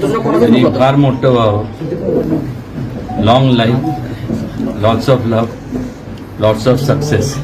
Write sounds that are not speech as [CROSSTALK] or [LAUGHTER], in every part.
त्यांनी फार मोठं व्हावं long life lots of love lots of success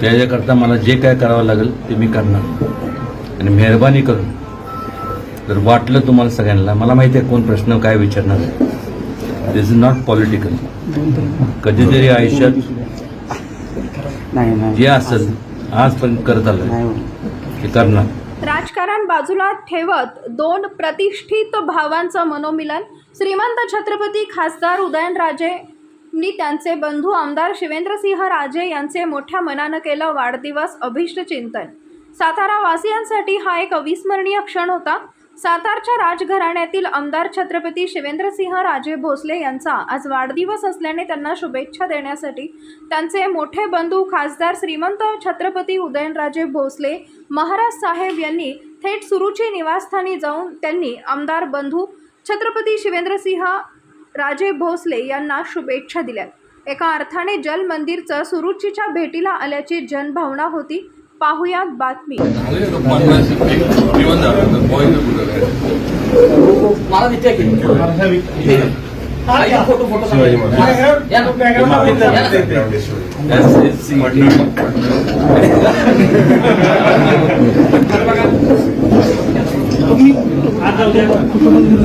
त्याच्याकरता मला जे काय करावं लागेल ते मी करणार. आणि मेहरबानी करून जर वाटलं तुम्हाला सगळ्यांना मला माहिती आहे कोण प्रश्न काय विचारणार आहे. दिस इज नॉट पॉलिटिकल कधीतरी आयुष्यात जे असेल आजपर्यंत करत आलं ते करणार. राजकारण बाजूला ठेवत दोन प्रतिष्ठित भावांचं मनोमिलन. श्रीमंत छत्रपती खासदार उदयनराजेंनी त्यांचे बंधू आमदार शिवेंद्रसिंह राजे यांचे मोठ्या मनानं केलं वाढदिवस अभिष्ट चिंतन. सातारा वासियांसाठी हा एक अविस्मरणीय क्षण होता. सातारच्या राजघराण्यातील आमदार छत्रपती शिवेंद्रसिंह राजे भोसले यांचा आज वाढदिवस असल्याने त्यांना शुभेच्छा देण्यासाठी त्यांचे मोठे बंधू खासदार श्रीमंत छत्रपती उदयनराजे भोसले महाराज साहेब यांनी थेट सुरुची निवासस्थानी जाऊन त्यांनी आमदार बंधू छत्रपती शिवेंद्रसिंह राजे भोसले यांना शुभेच्छा दिल्या. एका अर्थाने जल मंदिरचं सुरुचीच्या भेटीला आल्याची जनभावना होती. पाहुयात बातमी. मला विचार फोटो फोटो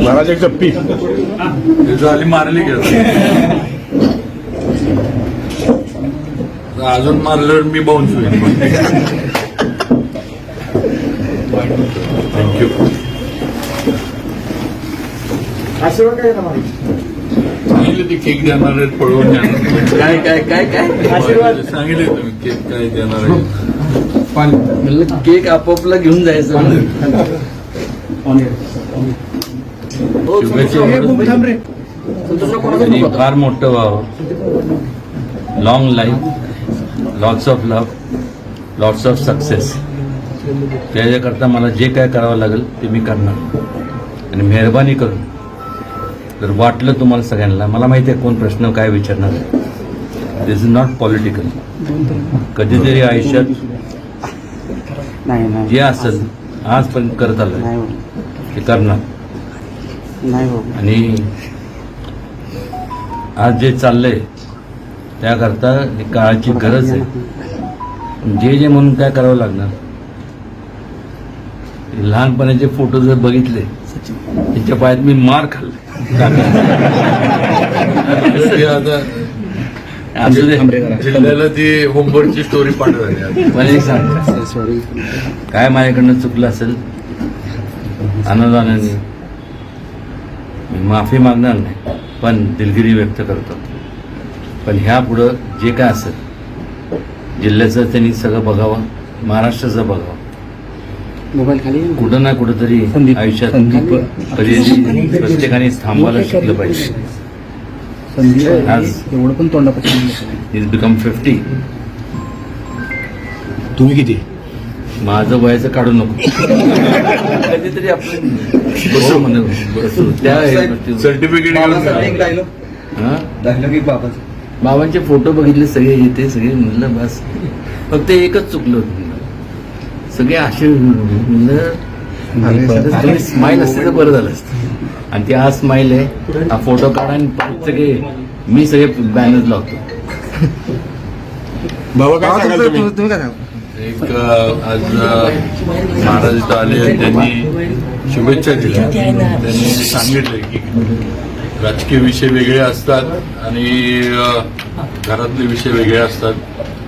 महाराज. एक चप्पी झाली मारली गेली अजून मारल्यावर मी बाउन्स होईल. थँक्यू सांगितले ते केक देणार आहेत पळवून देणार काय काय काय काय? सांगितले तुम्ही केक काय देणार आहे म्हणलं केक आपोपला घेऊन जायचं त्यांनी फार मोठं व्हावं long life lots of love lots of success त्याच्याकरता मला जे काय करावं लागेल ते मी करणार. आणि मेहरबानी करून जर वाटलं तुम्हाला सगळ्यांना मला माहिती आहे कोण प्रश्न काय विचारणार आहे. दिस इज नॉट पॉलिटिकल कधीतरी आयुष्यात नाही नाही. जे असेल आजपर्यंत करत आलं. ते करणार. नाही हो. आणि आज जे चाललंय त्याकरता काळाची गरज आहे. जे जे म्हणून काय करावं लागणार लहानपणाचे फोटो जर बघितले त्याच्या पायात मी मार खाल्ले. आता. जिल्ह्याला ती होमवर्कची स्टोरी पाठवली सांग. सॉरी. काय माझ्याकडनं चुकलं असेल? अनुदानाने मी माफी मागणार नाही पण दिलगिरी व्यक्त करतो. पण ह्या पुढं जे काय असेल जिल्ह्याचं त्यांनी सगळं बघावं महाराष्ट्राचं बघावं. मोबाईल खाली ना? कुठं ना कुठंतरी संदीप- आयुष्यात प्रत्येकाने थांबायला शिकलं पाहिजे. आज एवढं पण तोंडापासून इज बिकम फिफ्टी तुम्ही किती? माझं वयाचं काढू नको. कधीतरी बसू त्या सर्टिफिकेट. हा? बाबाचा. बाबांचे फोटो बघितले सगळे येते सगळे म्हणलं बस. फक्त एकच चुकलं होतं. सगळे असे स्माईल असते तर बरं झालं असतं. आणि ती हा स्माईल आहे. हा फोटो काढा आणि सगळे मी सगळे बॅनर लावतो. बाबा काय सांगाल तुम्ही तुम्ही? काय सांगा एक आज महाराज इथं आले त्यांनी शुभेच्छा दिल्या. त्यांनी सांगितले की राजकीय विषय वेगळे असतात आणि घरातले विषय वेगळे असतात.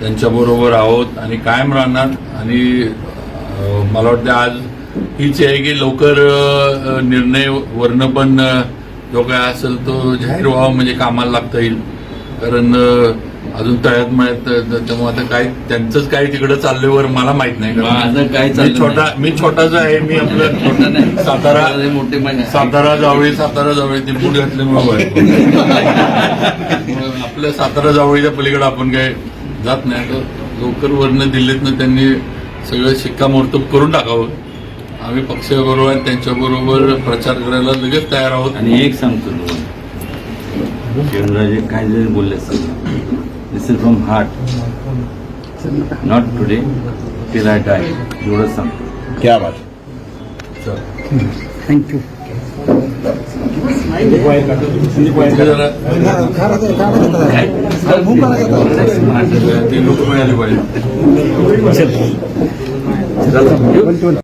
त्यांच्याबरोबर आहोत आणि कायम राहणार आणि मला वाटतं आज हीच आहे की लवकर निर्णय वर्ण पण जो काय असेल तो जाहीर व्हावा म्हणजे कामाला लागता येईल कारण अजून तळ्यात मळ्यात त्याच्यामुळे आता काय त्यांचंच काय तिकडे चालल्यावर मला माहीत नाही माझं काय छोटा. मी छोटाच आहे मी आपलं छोटा नाही सातारा मोठे. सातारा जावळी सातारा जावळी ते बूट घातल्यामुळे [LAUGHS] आपल्या सातारा जावळीच्या पलीकडे आपण काय जात नाही. तर लवकर वर्ण दिल्लीतनं त्यांनी सगळं शिक्कामोर्तब करून टाकावं. आम्ही पक्षाबरोबर आणि त्यांच्याबरोबर प्रचार करायला लगेच तयार आहोत. आणि एक सांगतो शिवराजे काय जरी बोलले this is from heart not today till I die एवढंच सांगतो. क्या बात. थँक्यू ते जरा ती लोक मिळाली पाहिजे चला, येऊ?